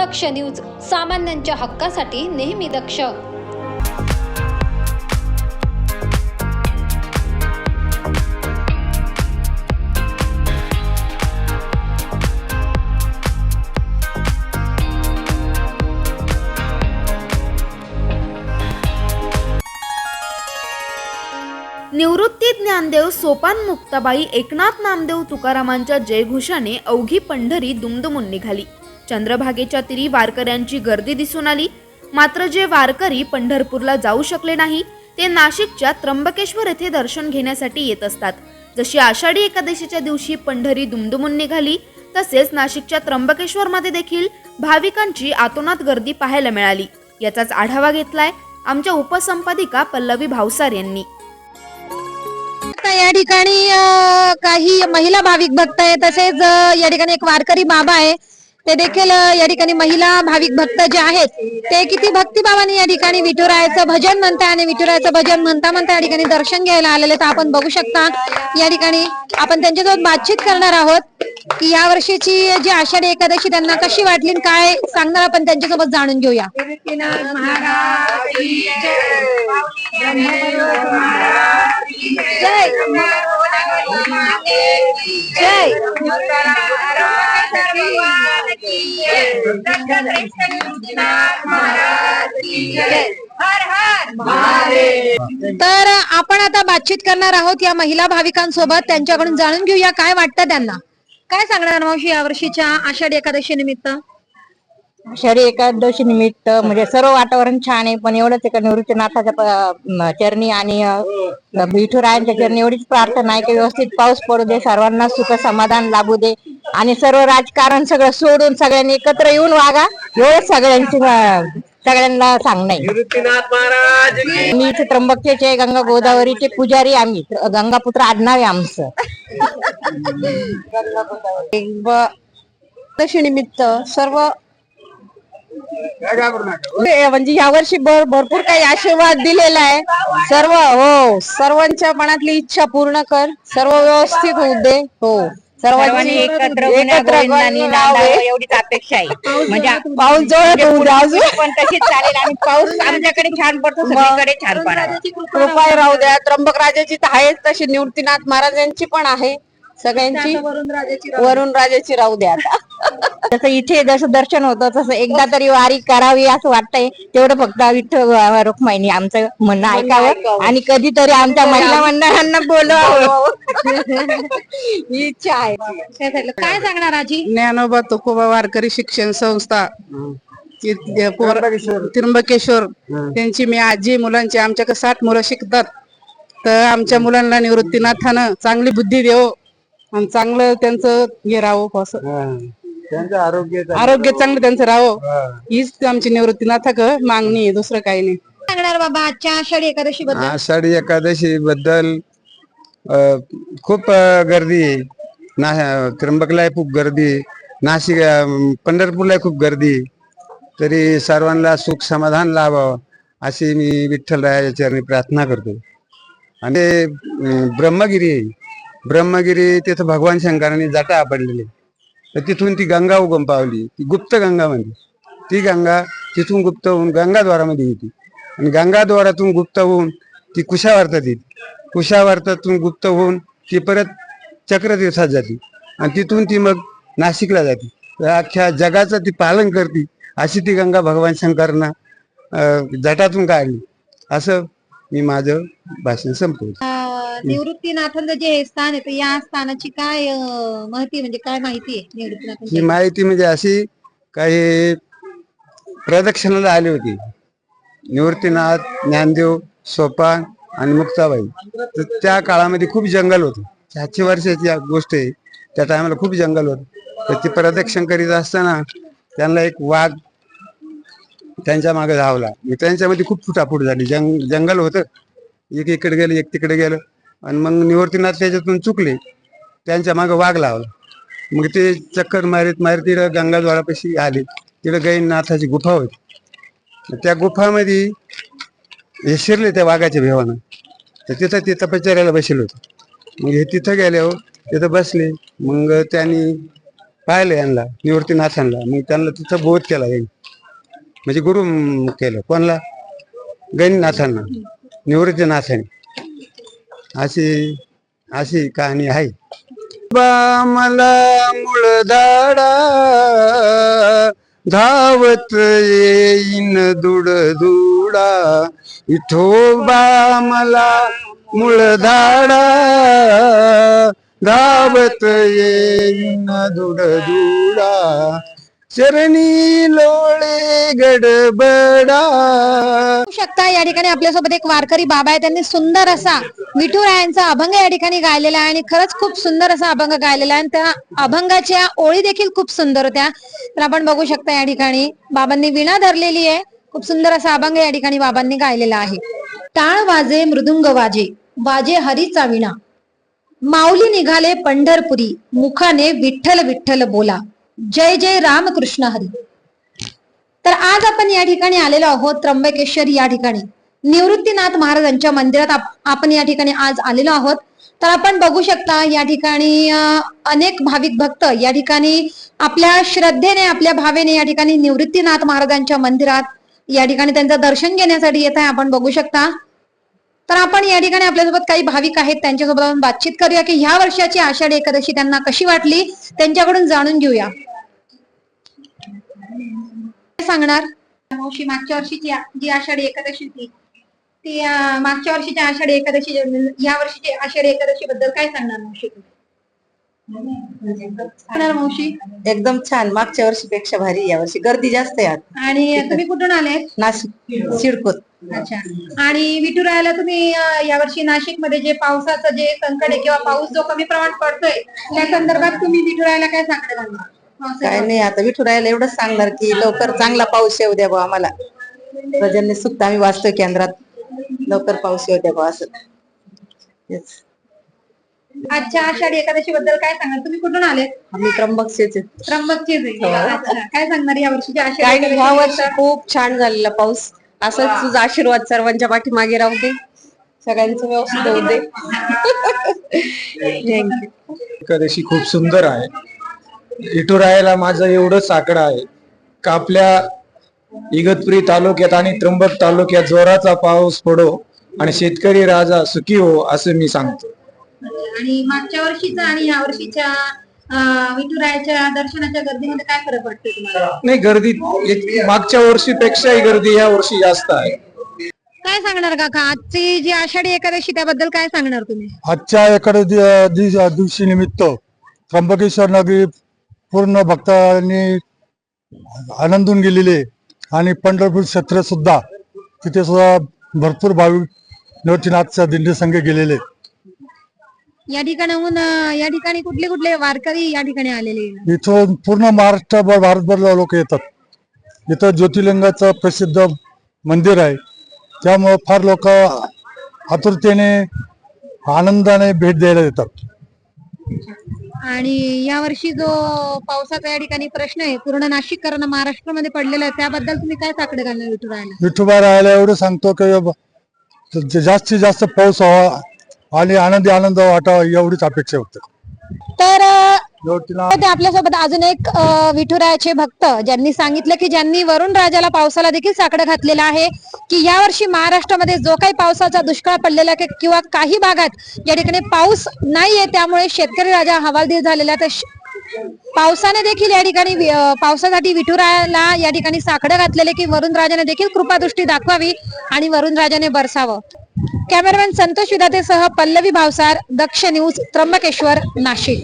दक्ष news सामान्यांच्या हक्कासाठी नेहमी दक्ष. निवृत्ती ज्ञानदेव सोपान मुक्ताबाई एकनाथ नामदेव तुकारामांच्या जयघोषाने अवघी पंढरी दुमदुमून निघाली. चंद्रभागेच्या तिरी वारकऱ्यांची गर्दी दिसून आली. मात्र जे वारकरी पंढरपूरला जाऊ शकले नाही ते नाशिकच्या त्र्यंबकेश्वर येथे दर्शन घेण्यासाठी येत असतात. जशी आषाढी एकादशीच्या दिवशी पंढरी दुमदुमून निघाली तसेच नाशिकच्या त्र्यंबकेश्वरमध्ये देखील भाविकांची आतोनात गर्दी पाहायला मिळाली. याचाच आढावा घेतलाय आमच्या उपसंपादिका पल्लवी भावसार यांनी. आता या ठिकाणी काही महिला भाविक भक्त आहे तसेच या ठिकाणी एक वारकरी बाबा आहे. ते देखील या ठिकाणी महिला भाविक भक्त जे आहेत ते किती भक्तिभावाने या ठिकाणी विठुरायाचं भजन म्हणताय आणि विठुरायाचं भजन म्हणता म्हणता या ठिकाणी दर्शन घ्यायला आलेले तर आपण बघू शकता या ठिकाणी आपण त्यांच्यासोबत बातचीत करणार आहोत. की या वर्षीची जी आषाढी एकादशी त्यांना कशी वाटली आणि काय सांगणार आपण त्यांच्यासोबत जाणून घेऊया. जय जय. तर आपण आता बातचीत करणार आहोत या महिला भाविकांसोबत. त्यांच्याकडून जाणून घेऊया काय वाटतं त्यांना. काय सांगणार मावशी या वर्षीच्या आषाढी एकादशी निमित्त? आषाढी एकादशी निमित्त म्हणजे सर्व वातावरण छान आहे पण एवढंच एका निवृत्तीनाथाच्या नाथाच्या चरणी आणि विठुरायांच्या चरणी एवढीच प्रार्थना आहे की व्यवस्थित पाऊस पडू दे सर्वांना सुख समाधान लाभू दे. आणि सर्व राजकारण सगळं सोडून सगळ्यांनी एकत्र येऊन वागा. एवढंच सगळ्यांची अ, सगळ्यांना सांगणं आहे. निवृत्तीनाथ महाराज की मी इथे त्र्यंबकेचे गंगा गोदावरीचे पुजारी आम्ही. गंगापुत्र आडनाव आहे आमचं निमित्त सर्व ते म्हणजे यावर्षी भर- भरपूर काही आशीर्वाद दिलेला आहे. सर्व हो सर्वांच्या मनातली इच्छा पूर्ण कर. सर्व व्यवस्थित होऊ दे हो. सर्वांनी एकत्र गोविंदानी नांदावं एवढीच अपेक्षा आहे. म्हणजे पाऊस जवळ द्या अजून. पण तशीच चालेल आणि पाऊस आमच्याकडे छान पडतो सगळीकडे छान पडावा कृपा राहू द्या. त्र्यंबक राजाची तर आहेच तशी निवृत्तीनाथ महाराजांची पण आहे. सगळ्यांची. वरुण राजाची राहू द्या आता. जसं इथे जसं दर्शन होतं तसं एकदा तरी वारी करावी असं वाटतंय. तेवढं फक्त विठ्ठल रुक्माईनी आमचं म्हणणं ऐकावं आणि कधीतरी आमच्या महिला मंडळांना बोलवावं. ही इच्छा आहे. काय सांगणार आजी? ज्ञानोबा तुकोबा वारकरी शिक्षण संस्था ति- पोर- त्र्यंबकेश्वर. त्यांची मी आजी मुलांची आमच्याकडे साठ मुलं शिकतात. तर आमच्या मुलांना निवृत्तीनाथानं चांगली बुद्धी देव आणि चांगलं त्यांचं हे राहावं असं. त्यांचं आरोग्य आरोग्य चांगलं त्यांचं राहावं. हीच आमची निवृत्तीनाथाक मागणी आहे दुसरं काही नाही. सांगणार बाबा आजच्या आषाढी एकादशी बद्दल आषाढी एकादशी बद्दल खूप अ, गर्दी आहे. ना त्र्यंबकला खूप गर्दी आहे. नाशिक अ, पंढरपूरला खूप गर्दी आहे. तरी सर्वांना सुख समाधान लाभावं अशी मी विठ्ठलराया चरणी प्रार्थना करतो. आणि अ, ब्रह्मगिरी आहे. ब्रह्मगिरी तिथं भगवान शंकरांनी जटा आपडलेली. तर तिथून ती गंगा उगम पावली. ती गुप्त गंगा म्हणजे ती गंगा तिथून गुप्त होऊन गंगाद्वारामध्ये येते. आणि गंगाद्वारातून गुप्त होऊन ती कुशावार्तात येते. कुशावार्तातून गुप्त होऊन ती परत चक्रतीर्थात जाते. आणि तिथून ती मग नाशिकला जाते. अख्ख्या जगाचं ती पालन करते. अशी ती गंगा भगवान शंकरना जटातून काढली. असं मी माझं भाषण संपवलं निवृत्तीनाथांचं जे हे स्थान आहे तर या स्थानाची काय अं, महती म्हणजे काय माहिती आहे ही माहिती म्हणजे अशी काही प्रदक्षिणाला आली होती. निवृत्तीनाथ ज्ञानदेव सोपान आणि मुक्ताबाई. तर त्या काळामध्ये खूप जंगल होतं. सातशे वर्षाची या गोष्ट आहे. त्या टायमाला खूप जंगल होतं. तर ती प्रदक्षिण करीत असताना त्यांना एक वाघ त्यांच्या मागे धावला. मग त्यांच्यामध्ये खूप फुटाफूट झाली. जंग जंगल होतं. एक इकडे गेलं एक तिकडे गेलं. आणि मग निवृत्तीनाथ त्याच्यातून चुकले. त्यांच्या मागं वाघ लावला. मग ते चक्कर मारीत मारीत तिथं गंगाद्वारापाशी आले. तिथं गैनाथाची गुफा होती. मग त्या गुफामध्ये हे शिरले त्या वाघाच्या भेवानं. तर तिथं ते तपश्चर्याला बसले होते. मग हे तिथं गेल्यावर तिथं बसले. मग त्यांनी पाहिलं यांना निवृत्तीनाथांना. मग त्यांना तिथं बोध केला यांनी. म्हणजे गुरु केलं. कोणला? गैनीनाथांना निवृत्तीनाथांनी. अशी अशी कहाणी आहे. बा मला मुळदाडा धावत येईन दुड दुडा इठोबा मला मुळधाडा धावत येईन दुड दुडा चरणी लोळे गडबडा. शकता या ठिकाणी आपल्यासोबत एक वारकरी बाबा आहे. त्यांनी सुंदर असा विठुरायांचा अभंग या ठिकाणी गायलेला आहे आणि खरंच खूप सुंदर असा अभंग गायलेला आहे. आणि त्या अभंगाच्या ओळी देखील खूप सुंदर होत्या. तर आपण बघू शकता या ठिकाणी बाबांनी विणा धरलेली आहे. खूप सुंदर असा अभंग या ठिकाणी बाबांनी गायलेला आहे. टाळ वाजे मृदुंग वाजे वाजे हरीचा विणा. माऊली निघाले पंढरपुरी मुखाने विठ्ठल विठ्ठल बोला. जय जय रामकृष्ण हरी. तर आज आपण या ठिकाणी आलेलो आहोत त्र्यंबकेश्वर या ठिकाणी. निवृत्तीनाथ महाराजांच्या मंदिरात आपण या ठिकाणी आज आलेलो आहोत. तर आपण बघू शकता या ठिकाणी अनेक भाविक भक्त या ठिकाणी आपल्या श्रद्धेने आपल्या भावेने या ठिकाणी निवृत्तीनाथ महाराजांच्या मंदिरात या ठिकाणी त्यांचं दर्शन घेण्यासाठी येत आहे आपण बघू शकता. तर आपण या ठिकाणी आपल्यासोबत काही भाविक आहेत त्यांच्यासोबत आपण बातचीत करूया की ह्या वर्षाची आषाढी एकादशी त्यांना कशी वाटली त्यांच्याकडून जाणून घेऊया. सांगणार? मावशी मागच्या वर्षीची आ- जी आषाढी एकादशी होती ती मागच्या वर्षीच्या आषाढी एकादशी या वर्षीची आषाढी एकादशी बद्दल काय सांगणार मावशी? सांगणार मावशी? एकदम छान. मागच्या वर्षीपेक्षा भारी या वर्षी. गर्दी जास्त आहे आज आणि तुम्ही कुठून आले? नाशिक. सिडकोत अच्छा. आणि विठुरायाला तुम्ही यावर्षी नाशिकमध्ये जे पावसाचं जे संकट आहे किंवा पाऊस जो कमी प्रमाणात पडतोय त्या संदर्भात तुम्ही विठुरायाला काय सांगणार? काय नाही आता विठुरायला एवढंच सांगणार की लवकर चांगला पाऊस येऊ द्या बा आम्हाला. प्रजन्य सुक्त आम्ही वाचतोय केंद्रात. लवकर पाऊस येऊ द्या बा असं. आजच्या आषाढी एकादशी बद्दल काय सांगणार तुम्ही कुठून आले? आम्ही त्र्यंबकचे त्र्यंबकचेच आहे. अच्छा. काय सांगणार या वर्षीच्या आषाढी नाही ह्या वर्षी खूप छान झालेला पाऊस. असंच तुझा आशीर्वाद सर्वांच्या पाठीमागे राहू दे. सगळ्यांचं व्यवस्थित होऊ दे. थँक्यू एकादशी खूप सुंदर आहे. इटुरायला माझं एवढंच आकडा आहे. का आपल्या इगतपुरी तालुक्यात आणि त्र्यंबक तालुक्यात जोराचा पाऊस पडो आणि शेतकरी राजा सुखी हो असं मी सांगतो. आणि मागच्या वर्षीचा आणि या वर्षीच्या विठुरायाच्या दर्शनाच्या गर्दीमध्ये काय फरक वाटतोय तुम्हाला? नाही गर्दी मागच्या वर्षीपेक्षाही गर्दी या वर्षी जास्त आहे. काय सांगणार काका? आजची जी आषाढी एकादशी त्याबद्दल काय सांगणार तुम्ही? आजच्या एखाद्या दिवशी निमित्त त्र्यंबकेश्वर नगरी पूर्ण भक्तांनी आनंदून गेलेले आणि पंढरपूर क्षेत्र सुद्धा तिथे सुद्धा भरपूर भाविक निवृत्तीनाथच्या दिंडी संघ गेलेले या ठिकाणाहून या ठिकाणी कुठले कुठले वारकरी या ठिकाणी आलेले? इथून पूर्ण महाराष्ट्रभर भारतभर लोक येतात. इथं ज्योतिर्लिंगाचं प्रसिद्ध मंदिर आहे. त्यामुळं फार लोक आतुरतेने आनंदाने भेट द्यायला येतात. आणि या वर्षी जो पावसाचा या ठिकाणी प्रश्न आहे पूर्ण नाशिककरांना महाराष्ट्रामध्ये पडलेला आहे त्याबद्दल तुम्ही काय साकडे घालणार विठुरायाला? विठोबा राहायला एवढं सांगतो की जास्तीत जास्त पाऊस व्हावा आणि आनंदी आनंद वाटावा एवढीच अपेक्षा होते. तर आपल्यासोबत अजून एक विठुरायाचे भक्त ज्यांनी सांगितलं की ज्यांनी वरुण राजाला पावसाला देखील साकडं घातलेलं आहे की या वर्षी महाराष्ट्रामध्ये जो काही पावसाचा दुष्काळ पडलेला आहे किंवा काही भागात या ठिकाणी पाऊस नाहीये त्यामुळे शेतकरी राजा हवालदिल झालेला तर पावसाने देखील या ठिकाणी पावसासाठी विठुरायाला या ठिकाणी साकडं घातलेले की वरुण राजाने देखील कृपादृष्टी दाखवावी आणि वरुण राजाने बरसावं. कॅमेरामॅन संतोष विधातेसह पल्लवी भावसार दक्ष न्यूज त्र्यंबकेश्वर नाशिक.